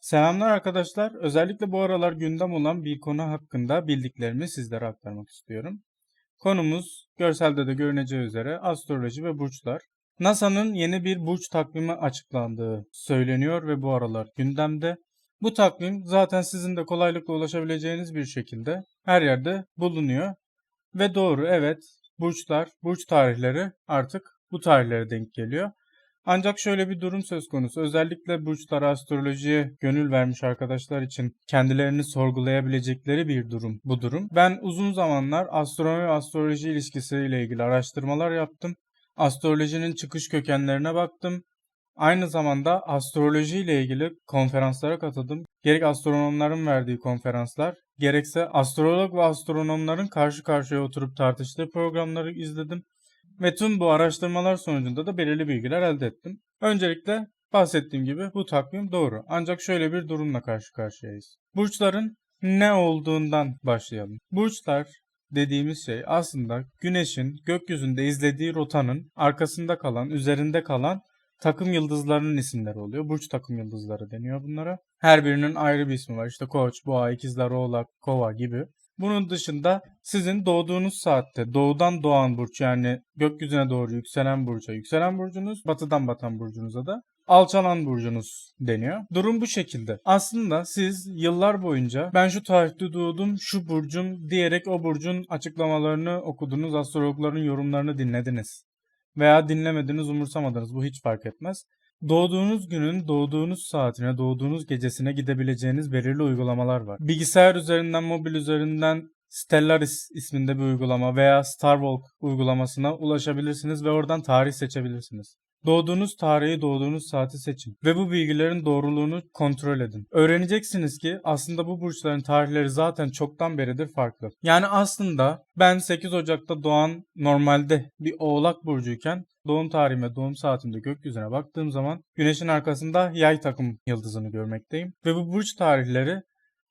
Selamlar arkadaşlar. Özellikle bu aralar gündem olan bir konu hakkında bildiklerimi sizlere aktarmak istiyorum. Konumuz görselde de görüneceği üzere astroloji ve burçlar. NASA'nın yeni bir burç takvimi açıklandığı söyleniyor ve bu aralar gündemde. Bu takvim zaten sizin de kolaylıkla ulaşabileceğiniz bir şekilde her yerde bulunuyor. Ve doğru evet burçlar, burç tarihleri artık bu tarihlere denk geliyor. Ancak şöyle bir durum söz konusu. Özellikle burçlara, astrolojiye gönül vermiş arkadaşlar için kendilerini sorgulayabilecekleri bir durum bu durum. Ben uzun zamanlar astronomi ve astroloji ilişkisiyle ilgili araştırmalar yaptım. Astrolojinin çıkış kökenlerine baktım. Aynı zamanda astroloji ile ilgili konferanslara katıldım. Gerek astronomların verdiği konferanslar, gerekse astrolog ve astronomların karşı karşıya oturup tartıştığı programları izledim. Ve tüm bu araştırmalar sonucunda da belirli bilgiler elde ettim. Öncelikle bahsettiğim gibi bu takvim doğru. Ancak şöyle bir durumla karşı karşıyayız. Burçların ne olduğundan başlayalım. Burçlar dediğimiz şey aslında güneşin gökyüzünde izlediği rotanın arkasında kalan, üzerinde kalan takım yıldızlarının isimleri oluyor. Burç takım yıldızları deniyor bunlara. Her birinin ayrı bir ismi var. İşte Koç, Boğa, İkizler, Oğlak, Kova gibi. Bunun dışında sizin doğduğunuz saatte doğudan doğan burç yani gökyüzüne doğru yükselen burca yükselen burcunuz, batıdan batan burcunuza da alçalan burcunuz deniyor. Durum bu şekilde. Aslında siz yıllar boyunca ben şu tarihte doğdum, şu burcum diyerek o burcun açıklamalarını okudunuz, astrologların yorumlarını dinlediniz. Veya dinlemediniz, umursamadınız. Bu hiç fark etmez. Doğduğunuz günün doğduğunuz saatine, doğduğunuz gecesine gidebileceğiniz belirli uygulamalar var. Bilgisayar üzerinden, mobil üzerinden Stellaris isminde bir uygulama veya Starwalk uygulamasına ulaşabilirsiniz ve oradan tarih seçebilirsiniz. Doğduğunuz tarihi, doğduğunuz saati seçin ve bu bilgilerin doğruluğunu kontrol edin. Öğreneceksiniz ki aslında bu burçların tarihleri zaten çoktan beridir farklı. Yani aslında ben 8 Ocak'ta doğan normalde bir Oğlak burcuyken doğum tarihime, doğum saatimde gökyüzüne baktığım zaman güneşin arkasında yay takım yıldızını görmekteyim. Ve bu burç tarihleri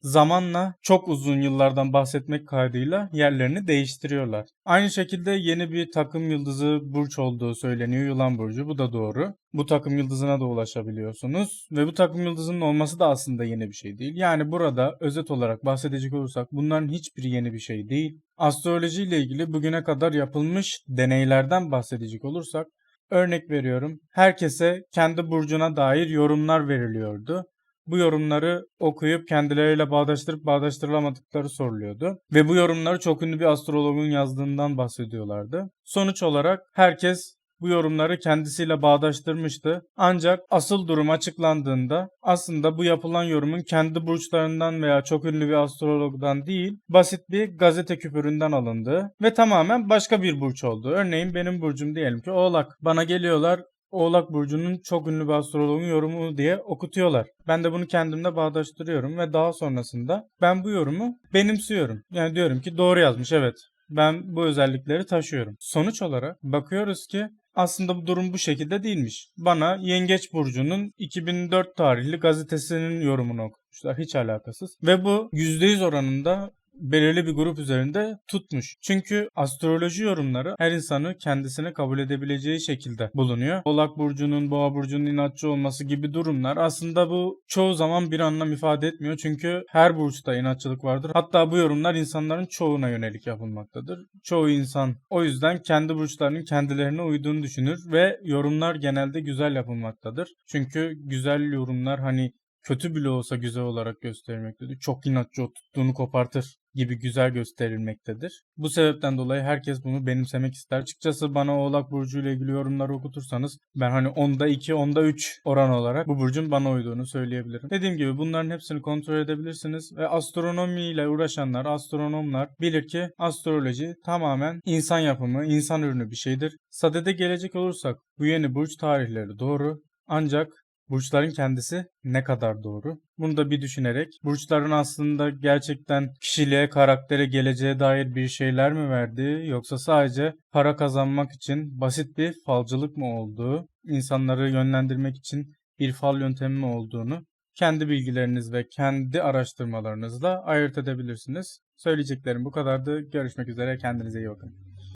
zamanla çok uzun yıllardan bahsetmek kaydıyla yerlerini değiştiriyorlar. Aynı şekilde yeni bir takım yıldızı burç olduğu söyleniyor Yılan burcu. Bu da doğru. Bu takım yıldızına da ulaşabiliyorsunuz ve bu takım yıldızının olması da aslında yeni bir şey değil. Yani burada özet olarak bahsedecek olursak bunların hiçbiri yeni bir şey değil. Astroloji ile ilgili bugüne kadar yapılmış deneylerden bahsedecek olursak örnek veriyorum. Herkese kendi burcuna dair yorumlar veriliyordu bu yorumları okuyup kendileriyle bağdaştırıp bağdaştırılamadıkları soruluyordu. Ve bu yorumları çok ünlü bir astrologun yazdığından bahsediyorlardı. Sonuç olarak herkes bu yorumları kendisiyle bağdaştırmıştı. Ancak asıl durum açıklandığında aslında bu yapılan yorumun kendi burçlarından veya çok ünlü bir astrologdan değil, basit bir gazete küpüründen alındığı ve tamamen başka bir burç olduğu. Örneğin benim burcum diyelim ki Oğlak. Bana geliyorlar Oğlak Burcu'nun çok ünlü bir astrologun yorumu diye okutuyorlar. Ben de bunu kendimde bağdaştırıyorum ve daha sonrasında ben bu yorumu benimsiyorum. Yani diyorum ki doğru yazmış evet. Ben bu özellikleri taşıyorum. Sonuç olarak bakıyoruz ki aslında bu durum bu şekilde değilmiş. Bana Yengeç Burcu'nun 2004 tarihli gazetesinin yorumunu okumuşlar. Hiç alakasız. Ve bu %100 oranında belirli bir grup üzerinde tutmuş. Çünkü astroloji yorumları her insanı kendisine kabul edebileceği şekilde bulunuyor. Oğlak burcunun, boğa burcunun inatçı olması gibi durumlar aslında bu çoğu zaman bir anlam ifade etmiyor. Çünkü her burçta inatçılık vardır. Hatta bu yorumlar insanların çoğuna yönelik yapılmaktadır. Çoğu insan o yüzden kendi burçlarının kendilerine uyduğunu düşünür ve yorumlar genelde güzel yapılmaktadır. Çünkü güzel yorumlar hani kötü bile olsa güzel olarak gösterilmektedir. Çok inatçı tuttuğunu kopartır gibi güzel gösterilmektedir. Bu sebepten dolayı herkes bunu benimsemek ister. Açıkçası bana Oğlak Burcu ile ilgili yorumları okutursanız ben hani onda 2, onda 3 oran olarak bu burcun bana uyduğunu söyleyebilirim. Dediğim gibi bunların hepsini kontrol edebilirsiniz ve astronomi ile uğraşanlar, astronomlar bilir ki astroloji tamamen insan yapımı, insan ürünü bir şeydir. Sadede gelecek olursak bu yeni burç tarihleri doğru ancak Burçların kendisi ne kadar doğru? Bunu da bir düşünerek burçların aslında gerçekten kişiliğe, karaktere, geleceğe dair bir şeyler mi verdiği yoksa sadece para kazanmak için basit bir falcılık mı olduğu, insanları yönlendirmek için bir fal yöntemi mi olduğunu kendi bilgileriniz ve kendi araştırmalarınızla ayırt edebilirsiniz. Söyleyeceklerim bu kadardı. Görüşmek üzere. Kendinize iyi bakın.